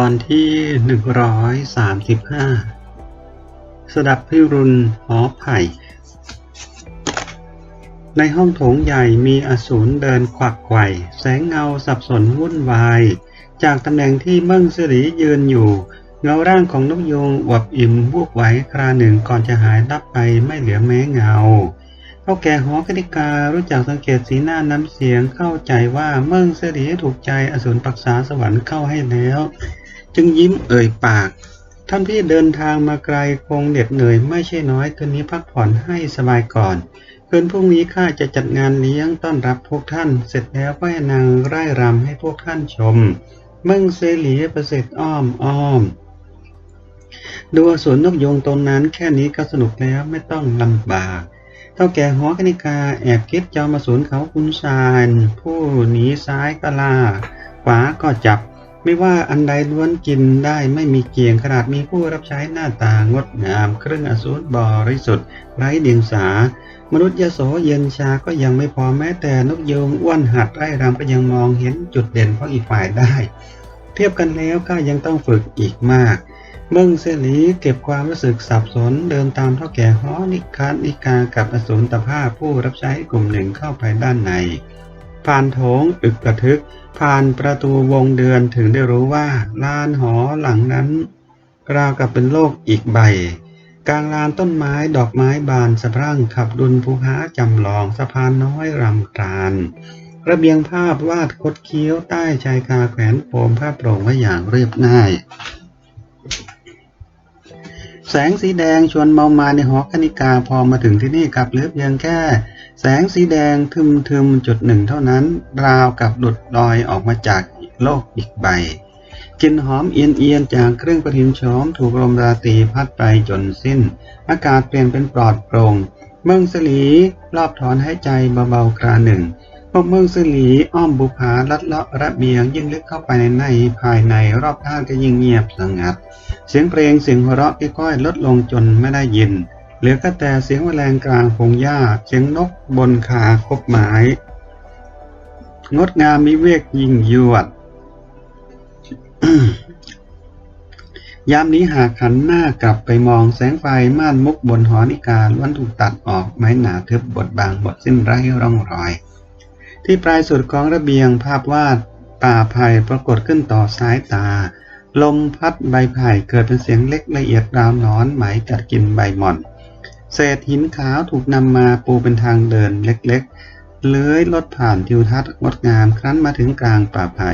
ตอนที่หนึ่งร้อยสามสิบห้าสดับพิรุณหอไผ่ ในห้องโถงใหญ่มีอสูรเดินขวักไขว่ แสงเงาสับสนวุ่นวาย จากตำแหน่งที่เมิ่งสิริยืนอยู่ เงาร่างของนกยูงอวบอิ่มวูบไหวคราหนึ่งก่อนจะหายลับไปไม่เหลือแม้เงาเท่าแก่หอกนิการู้จักสังเกตสีหน้าน้ำเสียงเข้าใจว่าเมิ่งเสรีถูกใจอสูรปักษาสวรรค์เข้าให้แล้ว จึงยิ้มเอ่ยปาก ท่านพี่เดินทางมาไกลคงเหน็ดเหนื่อยไม่ใช่น้อยคืนนี้พักผ่อนให้สบายก่อนคืนพรุ่งนี้ข้าจะจัดงานเลี้ยงต้อนรับพวกท่าน เสร็จแล้วก็ให้นางไร่รำให้พวกท่านชมเมิ่งเสรีประเสริฐอ้อมอ้อมดูสูรนกยงตนนั้นแค่นี้ก็สนุกแล้วไม่ต้องลำบากเท่าแก่หอกนิกาแอบคิดจอมอสูรเขาคุณชานผู้หนีซ้ายก็ล่าขวาก็จับ ไม่ว่าอันใดล้วนกินได้ไม่มีเกียงขนาดมีผู้รับใช้หน้าตางดงาม เครื่องอสูรบริสุทธิ์ไร้เดียงสา มนุษย์ยโสเย็นชาก็ยังไม่พอแม้แต่นกยูงอ้วนหัดไร่รำก็ยังมองเห็นจุดเด่นของอีกฝ่ายได้ เทียบกันแล้วข้ายังต้องฝึกอีกมากเมืองเสรีเก็บความรู้สึกสับสนเดินตามเท่าแก่ฮอนิคานิกากับอสูรตภาพผู้รับใช้กลุ่มหนึ่งเข้าไปด้านใน ผ่านโถงอึกกระทึก ผ่านประตูวงเดือนถึงได้รู้ว่าลานหอหลังนั้น ราวกับเป็นโลกอีกใบ กลางลานต้นไม้ดอกไม้บานสะพรั่งขับดุลภูหาจำลองสะพานน้อยรำตาลระเบียงภาพวาดคดเคี้ยวใต้ชายคาแขวนโฟมผ้าโปร่งไว้อย่างเรียบง่าย แสงสีแดงชวนเมามาในหอคณิกาพอมาถึงที่นี่กลับเลือเพียงแค่ แสงสีแดงทึมๆจุดหนึ่งเท่านั้น ราวกับหลุดลอยออกมาจากโลกอีกใบกลิ่นหอมเอียนๆจากเครื่องประทินโฉมถูกลมราตรีพัดไปจนสิ้น อากาศเปลี่ยนเป็นปลอดโปร่งเมืองสลีรอบถอนหายใจเบาๆคราหนึ่งพวกเมืองสลีอ้อมบุภาลัดเลาะระเบียงยิ่งลึกเข้าไปในในภายในรอบข้างก็ยิ่งเงียบสงัด เสียงเพลงเสียงหัวเราะค่อยๆลดลงจนไม่ได้ยิน เหลือก็แต่เสียงแมลงกลางพงหญ้า เสียงนกบนขาคบไม้งดงามมิเวกยิ่งยวด ยามนี้หากหันหน้ากลับไปมองแสงไฟม่านมุกบนหอนิการล้วนถูกตัดออกไม้หนาทึบบดบางบดสิ้นไร้ร่องรอย ที่ปลายสุดของระเบียงภาพวาดป่าไผ่ปรากฏขึ้นต่อสายตา ลมพัดใบไผ่เกิดเป็นเสียงเล็กละเอียดราวนอนไหมกัดกินใบหม่อน เศษหินขาวถูกนำมาปูเป็นทางเดินเล็กๆ เลื้อยลดผ่านทิวทัศน์งดงามครั้นมาถึงกลางป่าไผ่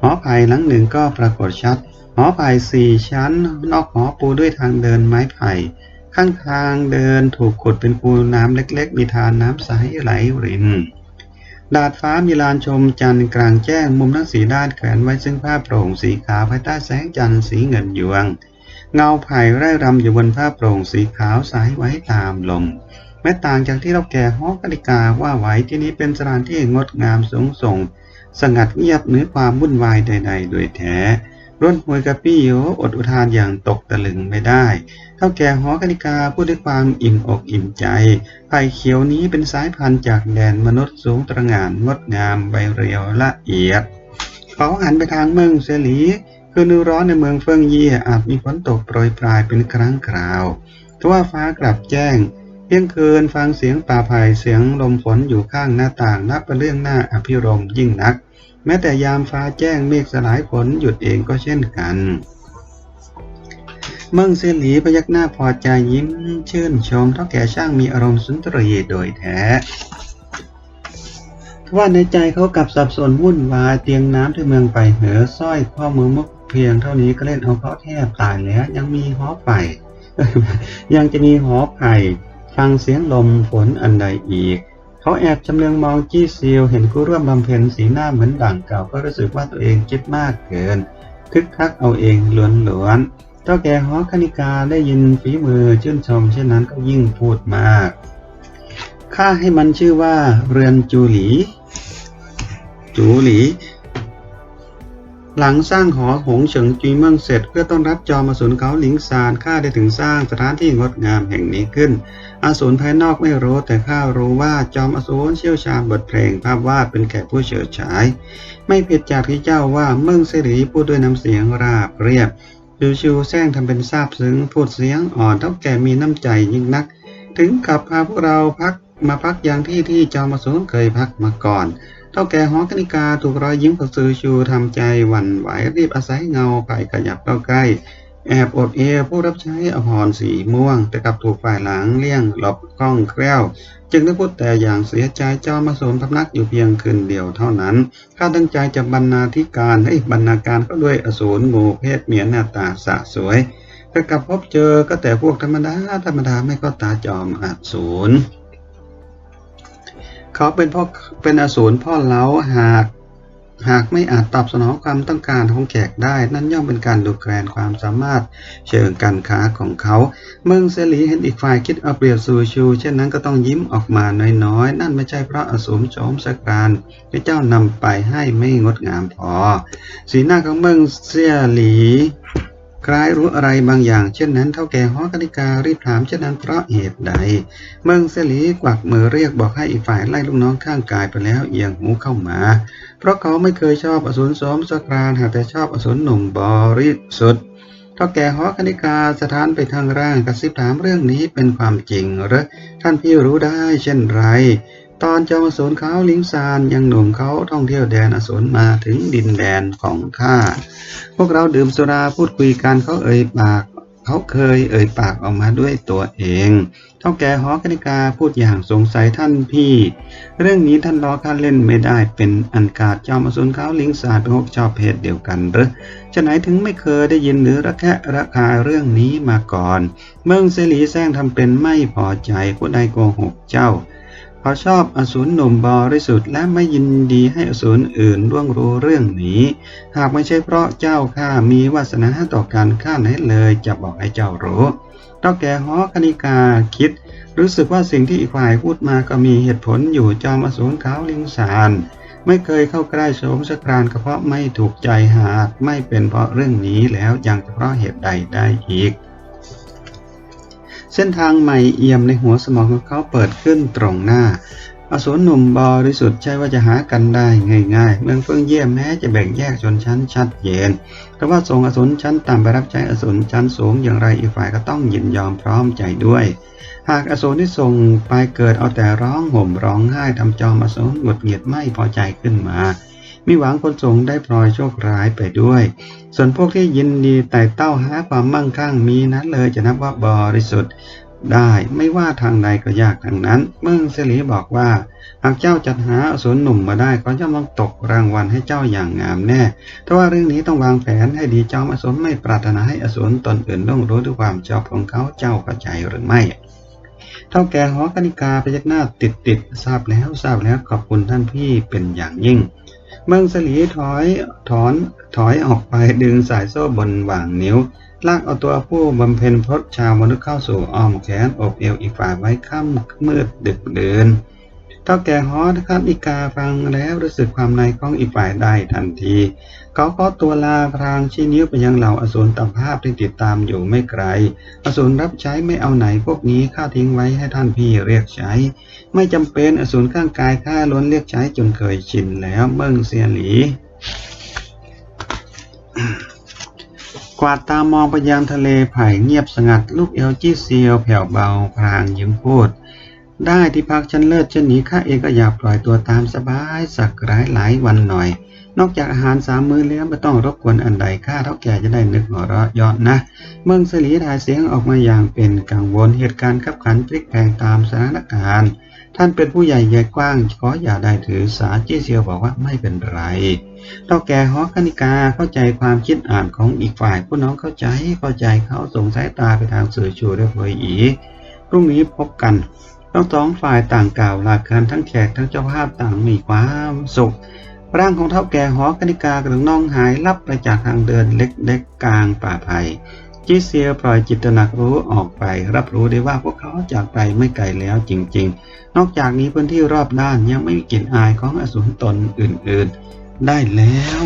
หอไผ่หลังหนึ่งก็ปรากฏชัด หอไผ่สี่ชั้น นอกหอปูด้วยทางเดินไม้ไผ่ข้างทางเดินถูกขุดเป็นคูน้ำเล็กๆ มีทานน้ำใสไหลริน ดาดฟ้ามีลานชมจันทร์กลางแจ้งมุมทั้งสีด้านแขวนไว้ซึ่งผ้าโปร่งสีขาวภายใต้แสงจันทร์สีเงินยวง เงาไผ่ไร่รำอยู่บนผ้าโปร่งสีขาวสายไว้ตามลมแม้ต่างจากที่เราแก่ฮอกกิกาว่าไว้ที่นี้เป็นสถานที่งดงามสูงส่ง สงัดเงียบเหนือความวุ่นวายใด ๆ โดยแท้ร่นหวยกระปี้โยอดอุทานอย่างตกตะลึงไม่ได้ เท่าแก่หอกนิกาพูดด้วยความอิ่มอกอิ่มใจ ไผ่เขียวนี้เป็นสายพันธุ์จากแดนมนุษย์สูงตระหง่านงดงามใบเรียวละเอียด เขาหันไปทางเมืองเสลี ฤดูร้อนในเมืองเฟิงเย่อาจมีฝนตกโปรยปลายเป็นครั้งคราวทว่าฟ้ากลับแจ้งเที่ยงคืนฟังเสียงป่าไผ่เสียงลมฝนอยู่ข้างหน้าต่างนับเป็นเรื่องหน่าอภิรมยิ่งนัก แม้แต่ยามฟ้าแจ้งเมฆสลายฝนหยุดเองก็เช่นกันเมืองเซหลีพยักหน้าพอใจยิ้มชื่นชมเท่าแก่ช่างมีอารมณ์สุนทรีโดยแท้ทว่าในใจเขากลับสับสนวุ่นวายเตียงน้ำที่เมืองไปเหอสร้อยข้อมือมุก เพียงเท่านี้ก็เล่นเอาเขาแทบตายแล้วยังมีหอไผ่ยังจะมีหอไผ่ฟังเสียงลมฝนอันใดอีก เขาแอบจำเลืองมองจี้ซีลเห็นผู้ร่วมบำเพ็ญสีหน้าเหมือนดั่งเก่าก็รู้สึกว่าตัวเองคิดมากเกิน คึกคักเอาเองล้วนๆเจ้าแก่หอคณิกาได้ยินฝีมือชื่นชมเช่นนั้นก็ยิ่งพูดมากข้าให้มันชื่อว่าเรือนจูหลี จูหลี หลังสร้างหอหงเฉิงจุยเมืองเสร็จ เพื่อต้อนรับจอมอสูรเขาหลิงซานข้าได้ถึงสร้างสถานที่งดงามแห่งนี้ขึ้นอสูรภายนอกไม่รู้แต่ข้ารู้ว่าจอมอสูรเชี่ยวชาญบทเพลงภาพวาดเป็นแขกผู้เฉิดฉาย ไม่ผิดจากที่เจ้าว่าเมืองเสรีพูดด้วยน้ำเสียงราบเรียบชิวชิวแซงทำเป็นซาบซึ้งพูดเสียงอ่อนเท่าแก่มีน้ำใจยิ่งนัก ถึงกับพาพวกเราพัก มาพักอย่างที่ที่จอมอสูรเคยพักมาก่อน เท่าแก่หอกนิกาถูกรอยยิ้มของซือชูทำใจหวั่นไหวรีบอาศัยเงาไปขยับเข้าใกล้ แอบอดเอวผู้รับใช้อภรสีม่วง แต่กลับถูกฝ่ายหลังเลี่ยงหลบกล้องแคล้ว จึงได้พูดแต่อย่างเสียใจเจ้ามาสมพำนักอยู่เพียงคืนเดียวเท่านั้น ข้าตั้งใจจะบรรณาธิการให้บรรณาการก็ด้วยอสูรงูเพศเมียหน้าตาสะสวยแต่กลับพบเจอก็แต่พวกธรรมดาธรรมดาไม่ก็ตาจอมอสูร เขาเป็นพ่อเป็นอสูรพ่อเล้าหากหากไม่อาจตอบสนองความต้องการของแขกได้ นั่นย่อมเป็นการดูแคลนความสามารถเชิงการค้าของเขา เมืองเซรีเห็นอีกฝ่ายคิดเอาเปรียบซูชู เช่นนั้นก็ต้องยิ้มออกมาน้อยๆ นั่นไม่ใช่เพราะอสูรโฉมสกรานที่เจ้านำไปให้ไม่งดงามพอ สีหน้าของเมืองเซียหลี คล้ายรู้อะไรบางอย่างเช่นนั้นเท่าแก่หอกนิการีบถามเช่นนั้นเพราะเหตุใด เมืองเสลีกวักมือเรียกบอกให้อีกฝ่ายไล่ลูกน้องข้างกายไปแล้วเอียงหูเข้ามา เพราะเขาไม่เคยชอบอสูรสมสกรานหากแต่ชอบอสูรหนุ่มบริสุทธิ์เท่าแก่หอกนิกาสถานไปทางร่างกระซิบถามเรื่องนี้เป็นความจริงหรือท่านพี่รู้ได้เช่นไร ตอนจอมอสูรเขาลิงซานยังหนุ่มเขาท่องเที่ยวแดนอสูรมาถึงดินแดนของข้า พวกเราดื่มสุราพูดคุยกันเขาเอ่ยปากเขาเคยเอ่ยปากออกมาด้วยตัวเองเท่าแก่หอกนิกาพูดอย่างสงสัยท่านพี่ เรื่องนี้ท่านล้อข้าเล่นไม่ได้เป็นอันกาดจอมอสูรเขาลิงสาดเป็นพวกชอบเพศเดียวกันหรือฉะไหนถึงไม่เคยได้ยินหรือระแคะระคาเรื่องนี้มาก่อน เมืองเสลีแซงทำเป็นไม่พอใจผู้ใดโกหกเจ้า เขาชอบอสูรหนุ่มบริสุทธิ์และไม่ยินดีให้อสูรอื่นล่วงรู้เรื่องนี้ หากไม่ใช่เพราะเจ้าข้ามีวาสนาต่อการข้าไหนเลยจะบอกให้เจ้ารู้เท่าแก่หอคณิกาคิด รู้สึกว่าสิ่งที่อีกฝ่ายพูดมาก็มีเหตุผลอยู่จอมอสูรขาวลิงสารไม่เคยเข้าใกล้โสมสกรานก็เพราะไม่ถูกใจหากไม่เป็นเพราะเรื่องนี้แล้วยังเพราะเหตุใดได้อีก เส้นทางใหม่เอี่ยมในหัวสมองของเขาเปิดขึ้นตรงหน้า อสูรหนุ่มบริสุทธิ์ใช่ว่าจะหากันได้ง่ายๆ เมืองเฟื่องเยี่ยมแม้จะแบ่งแยกชนชั้นชัดเจนแต่ว่าส่งอสูรชั้นต่ำไปรับใช้อสูรชั้นสูงอย่างไรอีกฝ่ายก็ต้องยินยอมพร้อมใจด้วย หากอสูรที่ส่งไปเกิดเอาแต่ร้องห่มร้องไห้ทำจอมอสูรหงุดหงิดไม่พอใจขึ้นมา มีหวังคนส่งได้พลอยโชคร้ายไปด้วย ส่วนพวกที่ยินดีไต่เต้าหาความมั่งคั่งมีนั้นเลยจะนับว่าบริสุทธิ์ได้ไม่ว่าทางใดก็ยากทางนั้นเมืองเสลีบอกว่า หากเจ้าจัดหาอสูรหนุ่มมาได้ก็จะต้องตกรางวัลให้เจ้าอย่างงามแน่แต่ว่าเรื่องนี้ต้องวางแผนให้ดีจอมอสูรไม่ปรารถนาให้อสูรตนอื่นต้องรู้ด้วยความชอบของเขาเจ้าเข้าใจหรือไม่เท่าแก่หอกนิกาพยักหน้าติดติดทราบแล้วทราบแล้วขอบคุณท่านพี่เป็นอย่างยิ่ง เมืองสลีถอยถอนถอยออกไปดึงสายโซ่บนหว่างนิ้ว ลากเอาตัวผู้บำเพ็ญพรตชาวมนุษย์เข้าสู่อ้อมแขนอบเอวอีกฝ่ายไว้ค่ำมืดดึกเดินเท่าแก่ฮอสครับอีกาฟังแล้วรู้สึกความในของอีกฝ่ายได้ทันที เขาก็ตัวลาพรางชี้นิ้วไปยังเหล่าอสูรตภาพที่ติดตามอยู่ไม่ไกล อสูรรับใช้ไม่เอาไหนพวกนี้ข้าทิ้งไว้ให้ท่านพี่เรียกใช้ ไม่จำเป็นอสูรข้างกายข้าล้วนเรียกใช้จนเคยชินแล้วเมิ่งเซียหลีกวาดตามองไปยังทะเลไผ่เงียบสงัดลูกเอลจี้เซียวแผ่วเบาพรางยิ้มพูดได้ที่พักชั้นเลิศเช่นนี้ข้าเองก็อยากปล่อยตัวตามสบายสักหลายหลายวันหน่อย นอกจากอาหารสามมื้อแล้วไม่ต้องรบกวนอันใดข้าเท่าแก่จะได้นึกหัวเราะยอดนะ เมืองสลีถ่ายเสียงออกมาอย่างเป็นกังวลเหตุการณ์ขับขันพลิกแพงตามสถานการณ์ ท่านเป็นผู้ใหญ่ใหญ่กว้างขออย่าได้ถือสาจี้เซียวบอกว่าไม่เป็นไรเท่าแก่ฮอกคณิกาเข้าใจความคิดอ่านของอีกฝ่ายผู้น้องเข้าใจเข้าใจเขาส่งสายตาไปทางสื่อชูเรียบร้อยอีพรุ่งนี้พบกันทั้งสองฝ่ายต่างกล่าวลากันทั้งแขกทั้งเจ้าภาพต่างมีความสุข ร่างของเท่าแก่หอกนิกากระน้องหายลับไปจากทางเดินเล็กๆกลางป่าไผ่จีเซียปล่อยจิตตนักรู้ออกไป รับรู้ได้ว่าพวกเขาจากไปไม่ไกลแล้วจริง ๆ นอกจากนี้พื้นที่รอบด้านยังไม่มีกลิ่นอายของอสูรตนอื่นๆ ได้แล้ว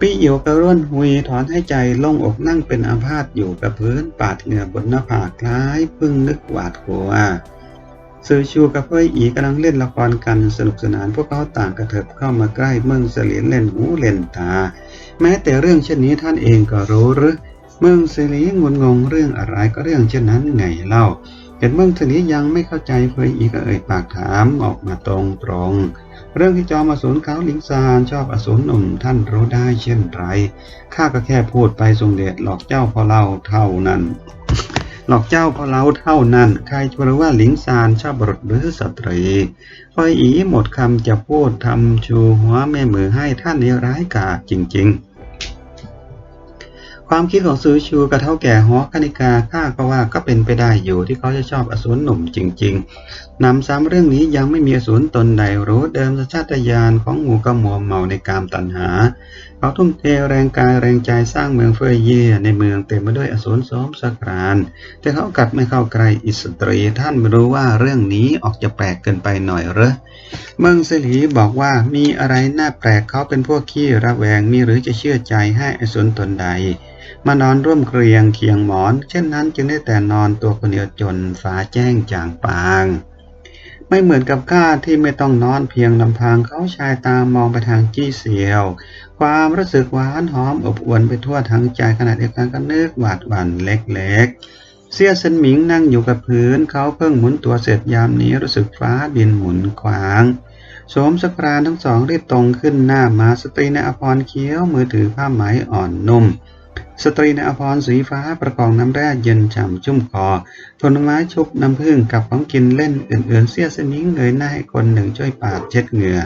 ปีเอียวกระร่นหุยถอนให้ใจล่งอกนั่งเป็นอาพาธอยู่กับพื้นปาดเหงื่อบนหน้าผากคล้ายพึ่งนึกหวาดกลัว ซือชูกับเฟยอีกำลังเล่นละครกันสนุกสนานพวกเขาต่างกระเถิบเข้ามาใกล้เมืองเสลียนเล่นหูเล่นตา แม้แต่เรื่องเช่นนี้ท่านเองก็รู้หรือเมืองเสลีงุนงงเรื่องอะไรก็เรื่องเช่นนั้นไงเล่าเห็นเมืองเสลียังไม่เข้าใจเฟยอีก็เอ่ยปากถามออกมาตรงตรงเรื่องที่จอมอสูรเขาลิงซานชอบอสูรหนุ่มท่านรู้ได้เช่นไรข้าก็แค่พูดไปทรงเดชหลอกเจ้าพอเล่าเท่านั้น หลอกเจ้าพอเราเท่านั้น ใครจะรู้ว่าหลิงซานชอบบทหรือสตรีพอยอีหมดคำจะพูดทำชูหัวแม่มือให้ท่านนี้ร้ายกาจจริง ๆ ความคิดของซือชูกับเท่าแก่หอคณิกาข้าก็ว่าก็เป็นไปได้อยู่ที่เขาจะชอบอสูรหนุ่มจริง ๆนำซ้ำเรื่องนี้ยังไม่มีอสูรตนใดรู้เดิมสัญชาตญาณของหมูกระหมัวเมาในกามตัณหาเขาทุ่มเทแรงกายแรงใจสร้างเมืองเฟยเย่ในเมืองเต็มไปด้วยอสูรซ้อมสักรานแต่เขากัดไม่เข้าใกล้อิสตรีท่านไม่รู้ว่าเรื่องนี้ออกจะแปลกเกินไปหน่อยเหรอเมืองเสลีบอกว่ามีอะไรน่าแปลกเขาเป็นพวกขี้ระแวงมีหรือจะเชื่อใจให้อสูรตนใด มานอนร่วมเกรียงเคียงหมอน เช่นนั้นจึงได้แต่นอนตัวคนเดียวจนฟ้าแจ้งจางปาง ไม่เหมือนกับข้าที่ไม่ต้องนอนเพียงลำพังเขาชายตามองไปทางจี้เสียว ความรู้สึกหวานหอมอบอวลไปทั่วทั้งใจขณะเดียวกันก็นึกหวาดหวั่นเล็กๆ เสียเซนหมิงนั่งอยู่กับพื้นเขาเพิ่งหมุนตัวเสร็จยามนี้รู้สึกฟ้าดินหมุนขวางสวมสกรานทั้งสองรีบตรงขึ้นหน้ามาสตรีในอภรเคี้ยวมือถือผ้าไหมอ่อนนุ่ม สตรีในอภรสีฟ้าประกองน้ำแร่เย็นฉ่ำชุ่มคอผลไม้ชุบน้ำผึ้งกับของกินเล่นอื่นๆ เสี้ยสมิงเงยหน้าให้คนหนึ่งช่วยปาดเช็ดเหงื่อ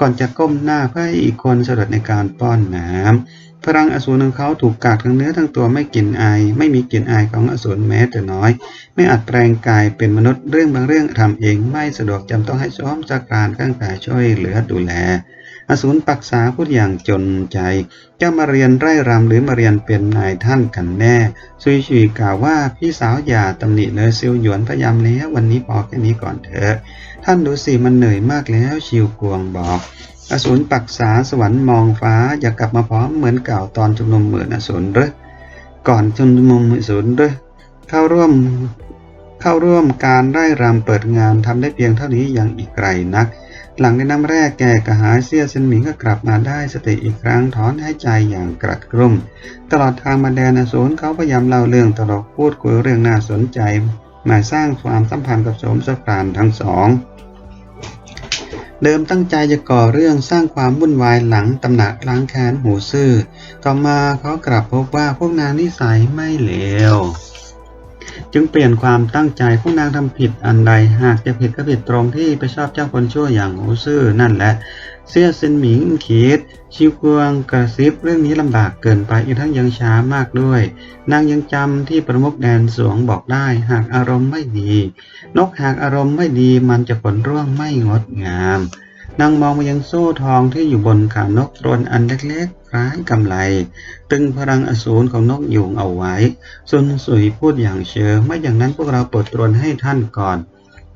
ก่อนจะก้มหน้าเพื่อให้อีกคนสะดุดในการป้อนน้ำพลังอสูรของเขาถูกกัดทั้งเนื้อทั้งตัวไม่กลิ่นอาย ไม่มีกลิ่นอายของอสูรแม้แต่น้อย ไม่อาจแปลงกายเป็นมนุษย์เรื่องบางเรื่องทำเองไม่สะดวกจำต้องให้ซ้อมจักรานข้างกายช่วยเหลือดูแล อสูรปักษาพูดอย่างจนใจ จะมาเรียนไร่รำหรือมาเรียนเป็นนายท่านกันแน่ ซุยชุยกล่าวว่าพี่สาวอย่าตำหนิเลยซิวหยวนพยายามแล้ววันนี้พอแค่นี้ก่อนเถอะท่านดูสิมันเหนื่อยมากแล้วชิวกวงบอกอสูรปักษาสวรรค์มองฟ้าอย่ากลับมาพร้อมเหมือนเก่าตอนชุมนุมเหมือนอสูรหรือก่อนชุมนุมอสูรหรือเข้าร่วมเข้าร่วมการไร่รำเปิดงานทำได้เพียงเท่านี้ยังอีกไกลนัก หลังในน้ำแรกแก่กระหายเสี้ยเซนหมิงก็กลับมาได้สติอีกครั้งถอนหายใจอย่างกระกรุ่ม ตลอดทางมาแดนอสูรเขาพยายามเล่าเรื่องตลกพูดคุยเรื่องน่าสนใจ มาสร้างความสัมพันธ์กับสมสกรานทั้งสอง เดิมตั้งใจจะก่อเรื่องสร้างความวุ่นวายหลังตำหนักล้างแค้นหูซื่อ ต่อมาเขากลับพบว่าพวกนางนิสัยไม่เลว จึงเปลี่ยนความตั้งใจพวกนางทำผิดอันใด หากจะผิดก็ผิดตรงที่ไปชอบเจ้าคนชั่วอย่างหูซื่อนั่นแหละ เสี้ยเซนหมิงขีด ชิวกวงกระซิบเรื่องนี้ลำบากเกินไปอีกทั้งยังช้ามากด้วย นางยังจำที่ประมุขแดนสวงบอกได้ หากอารมณ์ไม่ดี นกหากอารมณ์ไม่ดีมันจะผลร่วงไม่งดงาม นางมองมายังโซ่ทองที่อยู่บนขานกตรนอันเล็กๆคล้ายกำไลตึงพลังอสูรของนกยูงเอาไว้ซุนสุยพูดอย่างเชิงไม่อย่างนั้นพวกเราปลดตรนให้ท่านก่อน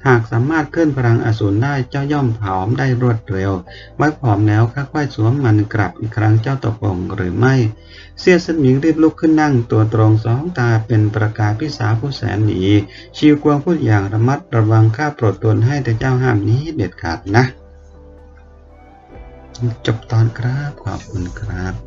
หากสามารถเคลื่อนพลังอสูรได้เจ้าย่อมผอมได้รวดเร็วไว้ผอมแล้วค่อยๆสวมมันกลับอีกครั้งเจ้าตกลงหรือไม่ เสียสมิงรีบลุกขึ้นนั่งตัวตรงสองตาเป็นประกายพิสาผู้แสนดีชิวกวงพูดอย่างระมัดระวังข้าปรดตนให้แต่เจ้าห้ามนี้เด็ดขาดนะ จบตอนครับขอบคุณครับ